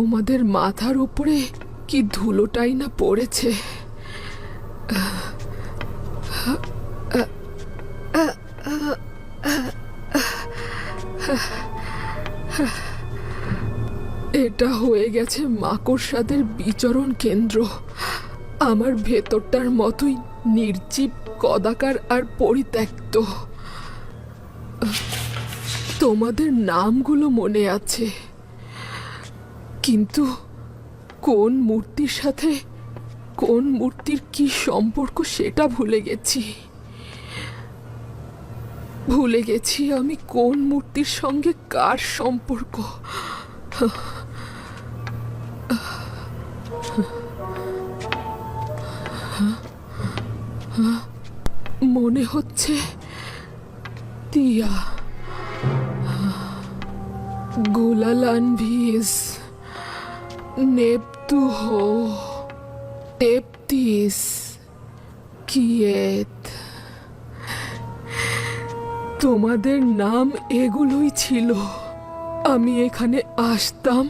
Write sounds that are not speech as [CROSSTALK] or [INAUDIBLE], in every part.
তোমাদের মাথার উপরে কি ধুলোটাই না পড়েছে? এটা হয়ে গেছে মাকড়সাদের বিচরণ কেন্দ্র। আমার ভেতরটার মতোই নির্জীব, কদাকার আর পরিত্যক্ত। তোমাদের নামগুলো মনে আছে। কিন্তু কোন মূর্তির সাথে কোন মূর্তির কি সম্পর্ক সেটা ভুলে গেছি। ভুলে গেছি আমি কোন মূর্তির সঙ্গে কার সম্পর্ক। মনে হচ্ছে তিয়া Gulalanvis Neptuho Teptis কিয়েত তোমাদের নাম এগুলোই ছিল। আমি এখানে আসতাম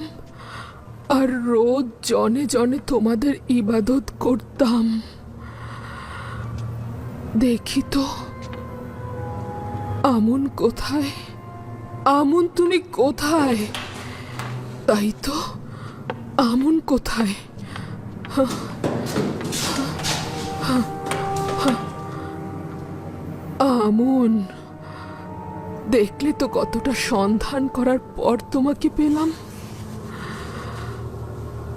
আর রোজ জনে জনে তোমাদের ইবাদত করতাম। দেখি তো, আমন কোথায়? আমন তুমি কোথায়? তাই তো? আমন কোথায়? আমন। দেখলে তো কতটা সন্ধান করার পর তোমাকে পেলাম।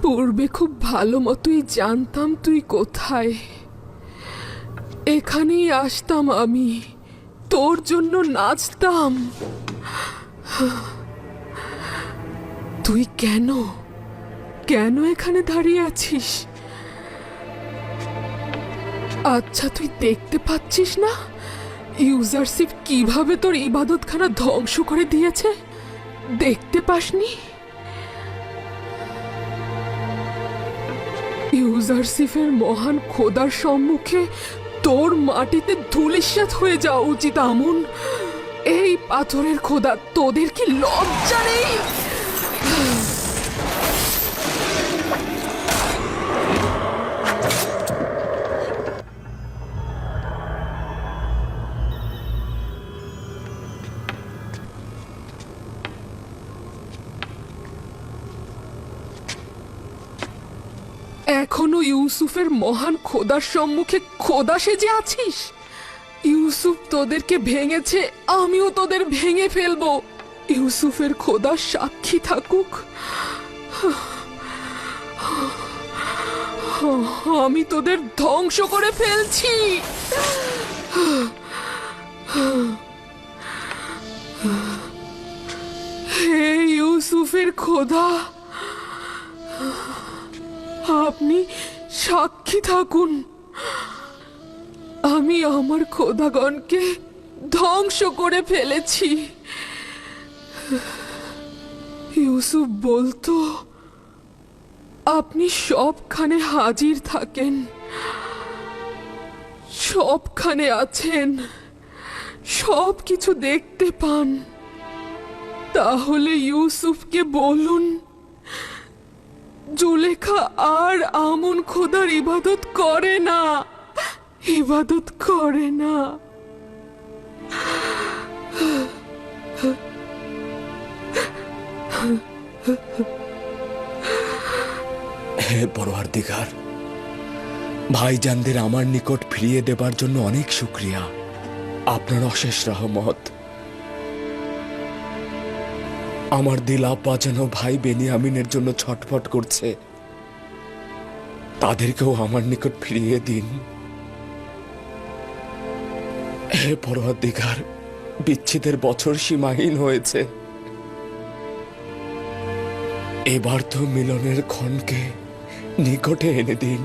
পূর্বে খুব ভালো মতোই জানতাম তুই কোথায়। এখানেই আসতাম আমি। তোর জন্য নাচতাম। তুই কেন? কেন এখানে দাঁড়িয়ে আছিস? আচ্ছা তুই দেখতে পাচ্ছিস না? ইউজারশিপ কীভাবে তোর ইবাদতখানা ধ্বংস করে দিয়েছে? দেখতে পাসনি? ইউজারশিফের মহান খোদার সম্মুখে তোর মাটিতে ধুলিস্যাৎ হয়ে যাওয়া উচিত, আমন। এই পাথরের খোদা, তোদের কি লজ্জা নেই? ইউসুফের মহান খোদার সম্মুখে খোদা সেজে আছিস? ইউসুফ তোদেরকে ভেঙেছে, আমিও তোদের ভেঙে ফেলব। ইউসুফের খোদা সাক্ষী থাকুক। আমি তোদের ধ্বংস করে ফেলছি। হে ইউসুফের খোদা, আপনি সাক্ষী থাকুন। আমি আমার খোদাগণকে ধ্বংস করে ফেলেছি। ইউসুফ বলতো, আপনি সবখানে হাজির থাকেন, সবখানে আছেন সব কিছু দেখতে পান। তাহলে ইউসুফকে বলুন জুলেখা আর আমন খোদার ইবাদত করে না। ইবাদত করে না। হে পরওয়ারদিগার ভাইজানদের আমার নিকট ফিরিয়ে দেবার জন্য অনেক শুক্রিয়া। আপনার অশেষ রহমত। আমার দিল আব্বা যেন ভাই বেনিয়ামিনের জন্য ছটফট করছে। তাদেরকেও আমার নিকট ফিরিয়ে দিন। হে পরওয়ারদিগার বিচ্ছেদের বছর সীমাহীন হয়েছে। এবার তো মিলনের ক্ষণকে নিকটে এনে দিন।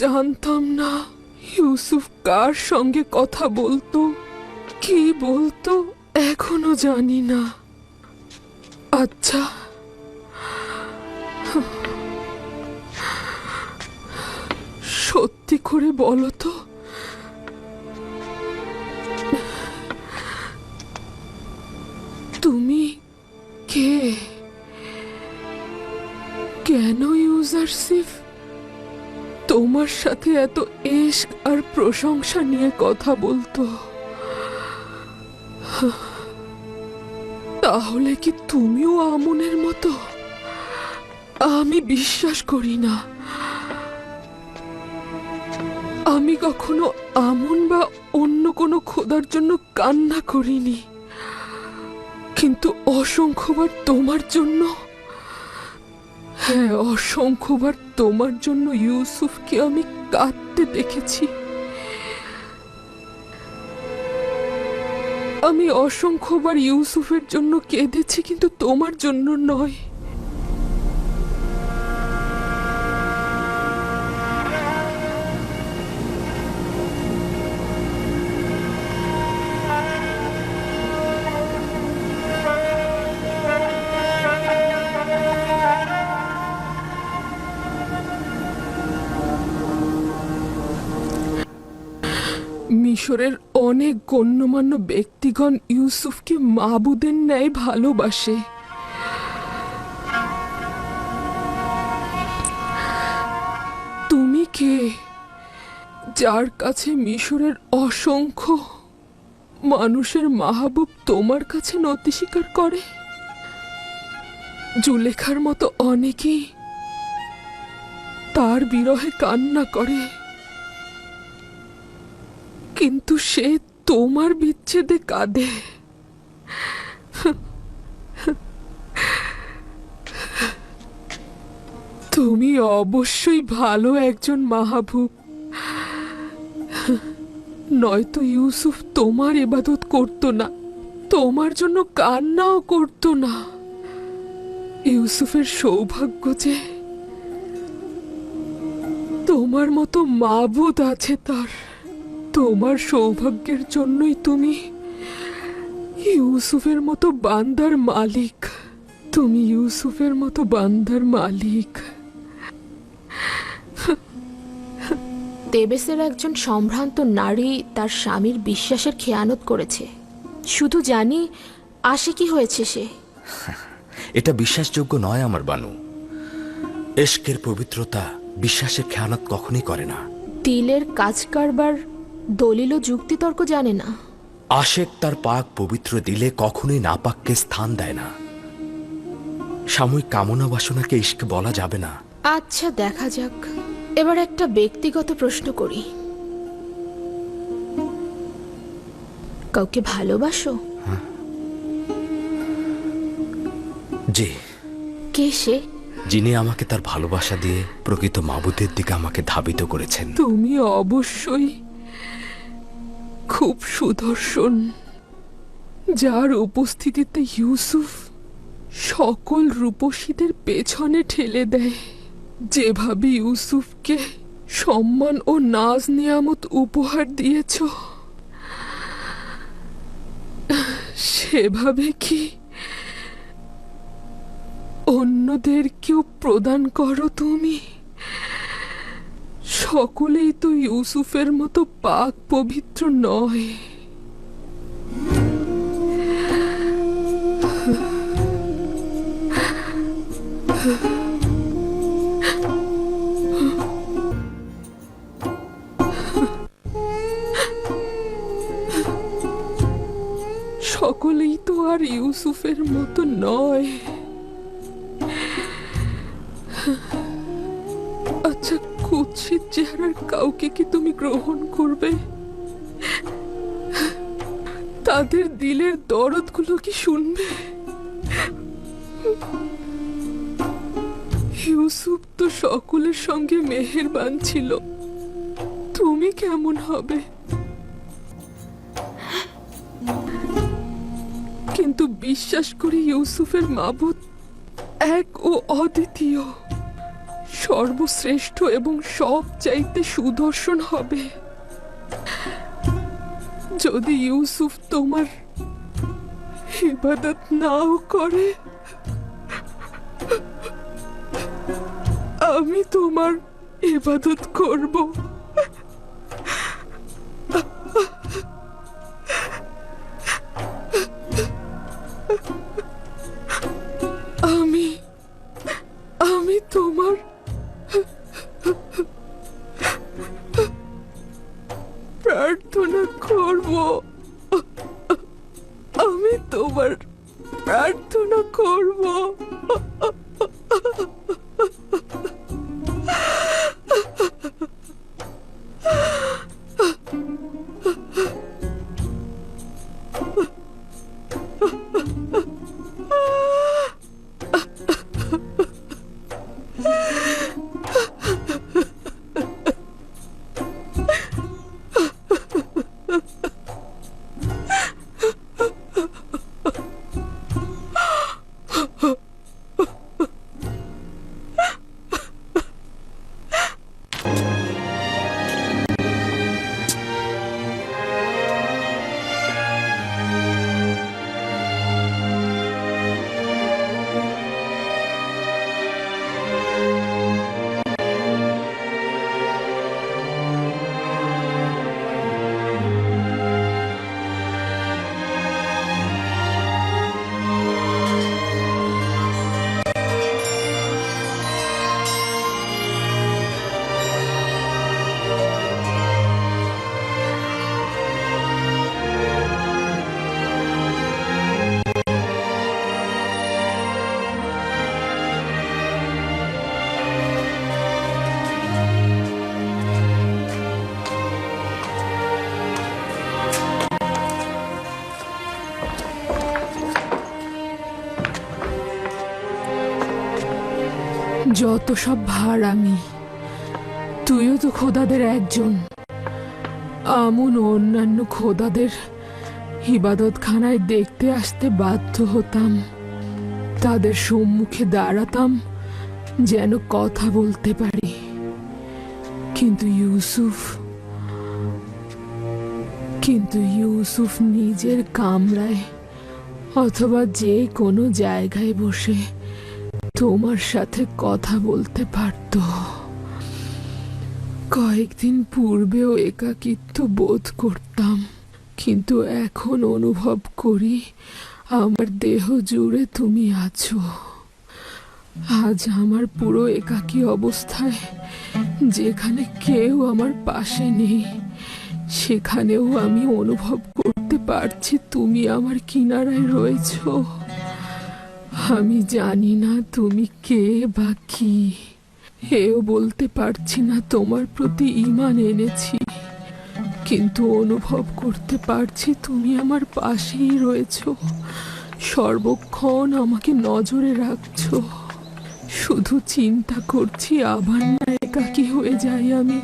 জানতাম না ইউসুফ কার সঙ্গে কথা বলতো, কি বলতো, এখনও জানি না। আচ্ছা। সত্যি করে বলো তো। তুমি কে? কেন ইউজার ইউজারসিফ? তোমার সাথে এত এশক আর প্রশংসা নিয়ে কথা বলতো। তাহলে কি তুমিও আমনের মতো? আমি বিশ্বাস করি না। আমি কখনো আমন বা অন্য কোনো খোদার জন্য কান্না করিনি। কিন্তু অসংখ্যবার তোমার জন্য হ্যাঁ অসংখ্যবার তোমার জন্য ইউসুফকে আমি কাঁদতে দেখেছি। আমি অসংখ্যবার ইউসুফের জন্য কেঁদেছি, কিন্তু তোমার জন্য নয়। মিশরের অনেক গণ্যমান্য ব্যক্তিগণ ইউসুফকে মাবুদের ন্যায় ভালোবাসে। তুমি কে যার কাছে মিশরের অসংখ্য মানুষের মাহবুব তোমার কাছে নতি স্বীকার করে? জুলেখার মতো অনেকেই তার বিরহে কান্না করে। কিন্তু সে তোমার বিচ্ছেদে কাঁদে। তুমি অবশ্যই ভালো একজন মাহবুব। নয়তো ইউসুফ তোমার এবাদত করতো না, তোমার জন্য কান্নাও করতো না। ইউসুফের সৌভাগ্য যে তোমার মতো মাবুদ আছে তার। তোমার সৌভাগ্যের জন্যই তুমি ইউসুফের মতো বান্দার মালিক। তুমি ইউসুফের মতো বান্দার মালিক। তেবেসের একজন সম্ভ্রান্ত নারী তার স্বামীর বিশ্বাসের খেয়ানত করেছে। শুধু জানি আসে কি হয়েছে সে। এটা বিশ্বাসযোগ্য নয় আমার বানু। এশকের পবিত্রতা বিশ্বাসের খেয়ানত কখনই করে না। তিলের কাজ কারবার দলিল ও যুক্তিতর্ক জানে না। আশেক তার পাক পবিত্র দিলে কখনোই নাপাককে স্থান দেয় না। সাময়িক কামনা বাসনাকে ইস্ক বলা যাবে না। আচ্ছা দেখা যাক। এবার একটা ব্যক্তিগত প্রশ্ন করি। কাউকে ভালোবাসো? যে কে সে? যিনি আমাকে তার ভালোবাসা দিয়ে প্রকৃত মাবুদের দিকে আমাকে ধাবিত করেছেন। তুমি অবশ্যই খুব সুদর্শন, যার উপস্থিতিতে ইউসুফ সকল রূপসীদের পেছনে ঠেলে দেয়। যেভাবে ইউসুফকে সম্মান ও নাজ নিয়ামত উপহার দিয়েছ, সেভাবে কি অন্যদেরকেও প্রদান করো তুমি? সকলেই তো ইউসুফের মতো পাক পবিত্র নয়। সকলেই তো আর ইউসুফের মতো নয়। দরদগুলো কি শুনবে? ইউসুফ তো সকলের সঙ্গে মেহেরবান ছিল। তুমি কেমন হবে? কিন্তু বিশ্বাস করি ইউসুফের মাবুদ এক ও অদ্বিতীয়। সর্বশ্রেষ্ঠ এবং সব চাইতে সুদর্শন হবে। যদি ইউসুফ তোমার ইবাদত নাও করে। আমি তোমার ইবাদত করব। আমি আমি তোমার প্রার্থনা করব। তোমার প্রার্থনা করব। যত সব ভার আমি, তুইও তো খোদাদের একজন। আমন অন্যান্য খোদাদের ইবাদতখানায় দেখতে আসতে বাধ্য হতাম। তাদের সম্মুখে দাঁড়াতাম যেন কথা বলতে পারি। কিন্তু ইউসুফ কিন্তু ইউসুফ নিজের কামরায় অথবা যে কোনো জায়গায় বসে তোমার সাথে কথা বলতে পারত। কয়েকদিন পূর্বেও একাকিত্ব বোধ করতাম, কিন্তু এখন অনুভব করি আমার দেহ জুড়ে তুমি আছো। আজ আমার পুরো একাকী অবস্থায় যেখানে কেউ আমার পাশে নেই, সেখানেও আমি অনুভব করতে পারছি তুমি আমার কিনারায় রয়েছো। আমি জানি না তুমি কে বা কি। এও বলতে পারছি না তোমার প্রতি ইমান এনেছি। কিন্তু অনুভব করতে পারছি তুমি আমার পাশেই রয়েছো। সর্বক্ষণ আমাকে নজরে রাখছো। শুধু চিন্তা করছি আবার না একাকি হয়ে যাই আমি।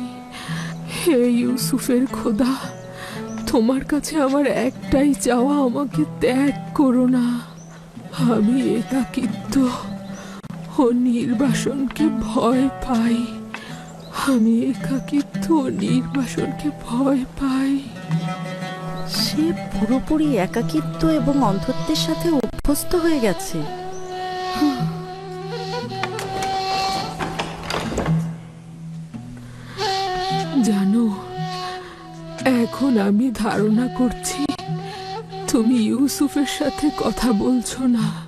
হে ইউসুফের খোদা, তোমার কাছে আমার একটাই চাওয়া, আমাকে ত্যাগ করো না। আমি একাকিত্ব ও নির্বাসনকে ভয় পাই। আমি একাকিত্ব ও নির্বাসনকে ভয় পাই। সে পুরোপুরি একাকিত্ব এবং অন্ধত্বের সাথে অভ্যস্ত হয়ে গেছে। জানো এখন আমি ধারণা করছি তুমি ইউসুফের সাথে কথা বলছো না।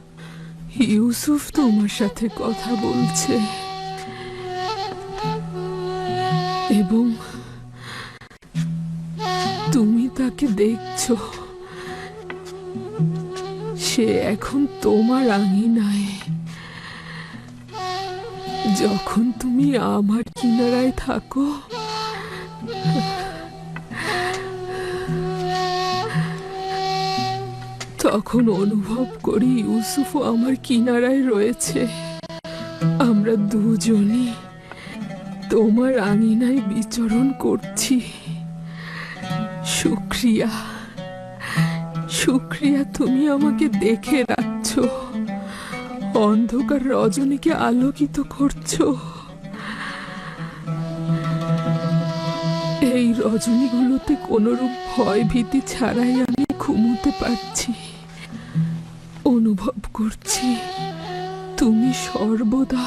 ইউসুফ তোমার সাথে কথা বলছে। এবং তুমি তাকে দেখছ। সে এখন তোমার আঙিনায়। যখন তুমি আমার কিনারায় থাকো তখন অনুভব করি ইউসুফ আমার কিনারায় রয়েছে। আমরা দুজনই তোমার আঙিনায় বিচরণ করছি। শুক্রিয়া। শুক্রিয়া, তুমি আমাকে দেখে রাখছ। অন্ধকার রজনীকে আলোকিত করছ। এই রজনীগুলোতে কোনোরূপ ভয় ভীতি ছাড়াই আমি ঘুমোতে পারছি, অনুভব করছি, তুমি সর্বদা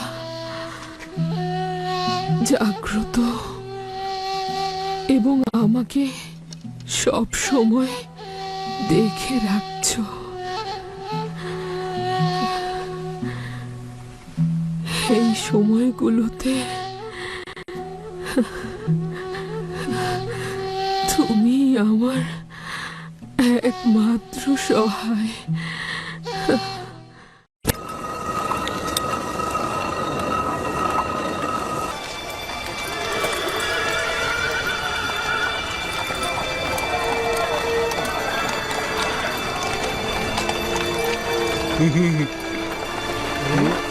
জাগ্রত এবং আমাকে সব সময় দেখে রাখছো। এই সময়গুলোতে তুমি আমার একমাত্র সহায়।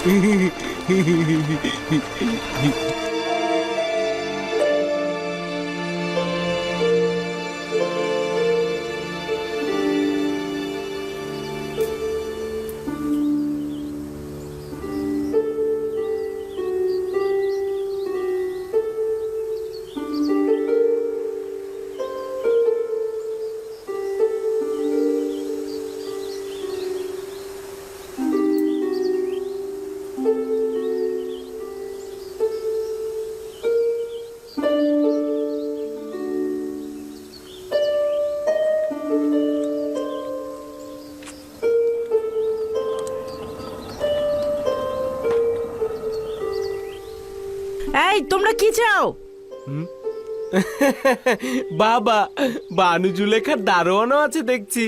এই [LAUGHS] তোমরা কি চাও? [LAUGHS] বাবা বানু জুলেখার দারোয়ানও আছে দেখছি।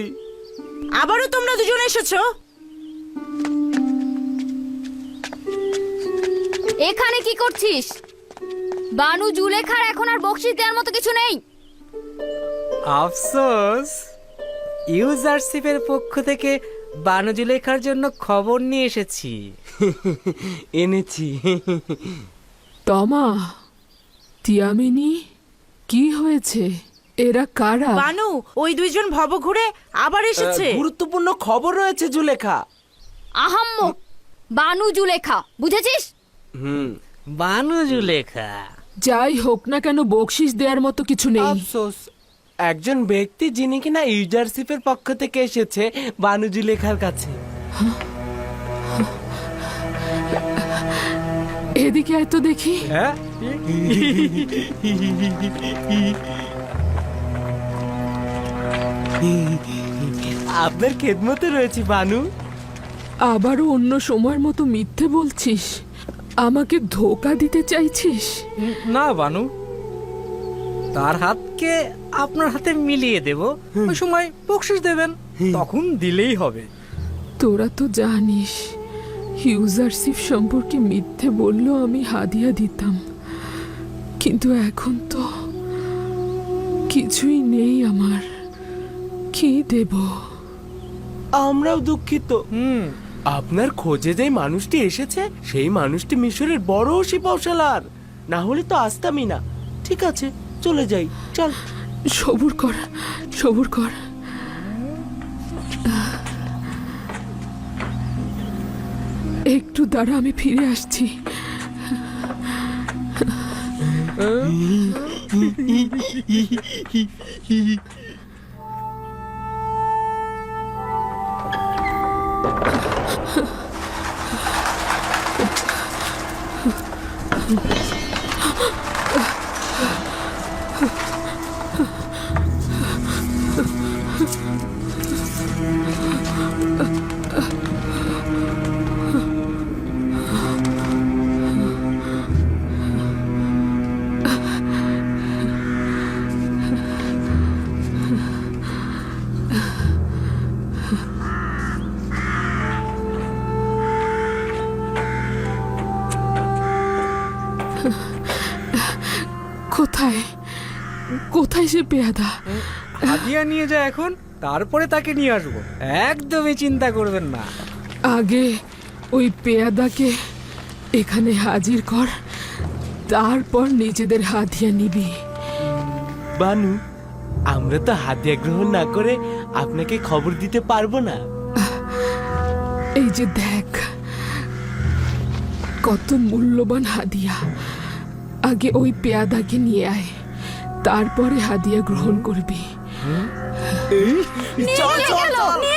আবারও তোমরা দুজন এসেছ? এখানে কি করছিস? বানু জুলেখার এখন আর বকশিস দেওয়ার মতো কিছু নেই। আফসোস? ইউজারশিপের পক্ষ থেকে বানজু লেখার জন্য খবর নিয়ে এসেছি। [LAUGHS] এনেছি। তমা তিয়ামিনী কি হয়েছে? এরা কারা? বানু ওই দুইজন ভব ঘুরে আবার এসেছে। গুরুত্বপূর্ণ খবর রয়েছে জুলেখা। আহাম্মক বানু জুলেখা বুঝেছিস? হুম। বানজু লেখা যাই হোক না কেন বকশিস দেওয়ার মতো কিছু নেই। আফসোস। একজন ব্যক্তি যিনি কিনা ইউজারশিপের পক্ষ থেকে এসেছে বানু জুলেখার কাছে। এদিকে এত দেখি। হ্যাঁ? আপনার খেদমতে রয়েছে বানু। আবারও অন্য সময়ের মতো মিথ্যে বলছিস? আমাকে ধোকা দিতে চাইছিস? না বানু। তার হাতকে আপনার হাতে মিলিয়ে দেব। ওই সময় বকশিস দেবেন তখন দিলেই হবে। তোরা তো জানিস ইউজারশিপ সম্পর্কে মিথ্যে বললেও আমি হাদিয়া দিতাম। কিন্তু এখন তো কিছুই নেই আমার। কি দেব? আমরাও দুঃখিত। হুম। আপনার খোঁজে যে মানুষটি এসেছে সেই মানুষটি মিশরের বড় শিপাওশালার না হলে তো আসতামই না ঠিক আছে চলে যাই। চল। সবুর কর সবুর কর। একটু দাঁড়া আমি ফিরে আসছি পেয়াদা হাদিয়া নিয়ে যা এখন তারপরে তাকে নিয়ে আসব। একদমই চিন্তা করবেন না। আগে ওই পেয়াদাকে এখানে হাজির কর তারপর নিজেদের হাতিয়া নিবি। বানু আমরা তো হাতিয়া গ্রহণ না করে আপনাকে খবর দিতে পারব না। এই যে দেখ কত মূল্যবান হাদিয়া। আগে ওই পেয়াদাকে নিয়ে আয়। তারপরে হাদিয়া গ্রহণ করবি। চল চল চল।